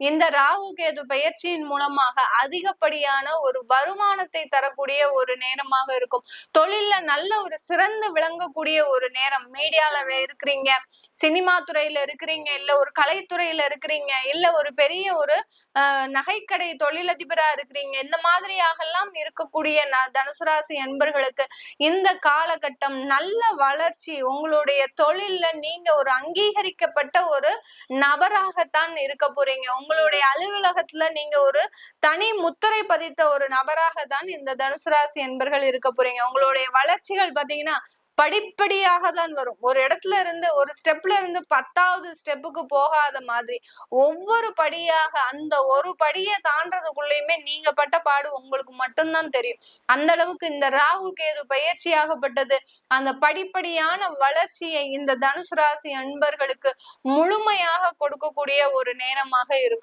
இந்த ராகு கேது பயிற்சியின் மூலமாக அதிகப்படியான ஒரு வருமானத்தை தரக்கூடிய ஒரு நேரமாக இருக்கும். தொழில்ல நல்ல ஒரு சிறந்து விளங்கக்கூடிய ஒரு நேரம். மீடியால இருக்கிறீங்க சினிமா துறையில இருக்கிறீங்க இல்ல ஒரு கலைத்துறையில இருக்கிறீங்க இல்ல ஒரு பெரிய ஒரு நகைக்கடை தொழிலதிபரா இருக்கிறீங்க. இந்த மாதிரியாகலாம் இருக்கக்கூடிய தனுசு ராசி அன்பர்களுக்கு இந்த காலகட்டம் நல்ல வளர்ச்சி உங்களுடைய தொழில்ல நீங்க ஒரு அங்கீகரிக்கப்பட்ட ஒரு நபராகத்தான் இருக்க போறீங்க. உங்களுடைய அலுவலகத்துல நீங்க ஒரு தனி முத்திரை பதித்த ஒரு நபராக தான் இந்த தனுசு ராசி என்பர்கள் இருக்க போறீங்க. உங்களுடைய வளர்ச்சிகள் பாத்தீங்கன்னா படிப்படியாக தான் வரும். ஒரு இடத்துல இருந்து ஒரு ஸ்டெப்ல இருந்து பத்தாவது ஸ்டெப்புக்கு போகாத மாதிரி ஒவ்வொரு படியாக அந்த ஒரு படியை தாண்டதுக்குள்ளயுமே நீங்க பட்ட பாடு உங்களுக்கு மட்டும்தான் தெரியும். அந்த அளவுக்கு இந்த ராகு கேது பயிற்சியாகப்பட்டது அந்த படிப்படியான வளர்ச்சியை இந்த தனுசு ராசி அன்பர்களுக்கு முழுமையாக கொடுக்கக்கூடிய ஒரு நேரமாக இருக்கும்.